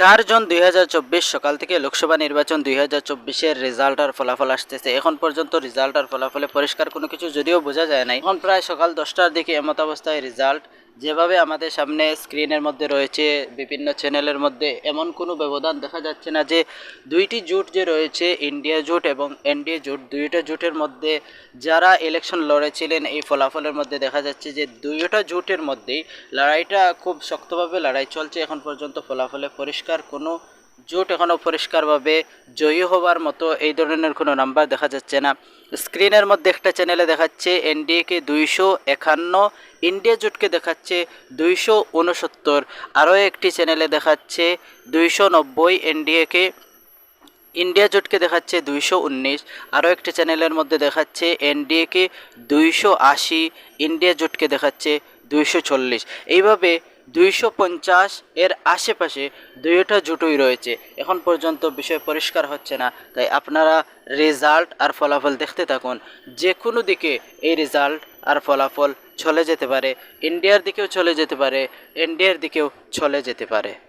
চার জুন দুই হাজার চব্বিশ সকাল থেকে লোকসভা নির্বাচন দুই হাজার চব্বিশের রেজাল্ট আর ফলাফল আসতেছে। এখন পর্যন্ত রেজাল্ট আর ফলাফলে পরিষ্কার কোনো কিছু যদিও বোঝা যায় নাই। এখন প্রায় সকাল দশটার দিকে এমত অবস্থায় রেজাল্ট যেভাবে আমাদের সামনে স্ক্রিনের মধ্যে রয়েছে বিভিন্ন চ্যানেলের মধ্যে, এমন কোনো ব্যবধান দেখা যাচ্ছে না যে দুইটি জোট যে রয়েছে ইন্ডিয়া জোট এবং এনডিএ জোট, দুইটা জোটের মধ্যে যারা ইলেকশন লড়েছিলেন, এই ফলাফলের মধ্যে দেখা যাচ্ছে যে দুইটা জোটের মধ্যেই লড়াইটা খুব শক্তভাবে লড়াই চলছে। এখন পর্যন্ত ফলাফলে পরিষ্কার কোনো জোট এখনও পরিষ্কারভাবে জয়ী হবার মতো এই ধরনের কোনো নাম্বার দেখা যাচ্ছে না। স্ক্রিনের মধ্যে একটা চ্যানেলে দেখাচ্ছে এনডিএকে দুইশো একান্ন, ইন্ডিয়া জোটকে দেখাচ্ছে দুইশো উনসত্তর আরও একটি চ্যানেলে দেখাচ্ছে দুইশো নব্বই, এনডিএকে, ইন্ডিয়া জোটকে দেখাচ্ছে দুইশো উনিশ। আরও একটি চ্যানেলের মধ্যে দেখাচ্ছে এনডিএকে দুইশো আশি, ইন্ডিয়া জোটকে দেখাচ্ছে দুইশো চল্লিশ। এইভাবে দুইশো পঞ্চাশ এর আশেপাশে দুইটা জুটোই রয়েছে। এখন পর্যন্ত বিষয় পরিষ্কার হচ্ছে না, তাই আপনারা রেজাল্ট আর ফলাফল দেখতে থাকুন। যে কোনো দিকে এই রেজাল্ট আর ফলাফল চলে যেতে পারে ইন্ডিয়ার দিকেও চলে যেতে পারে ইন্ডিয়ার দিকেও চলে যেতে পারে।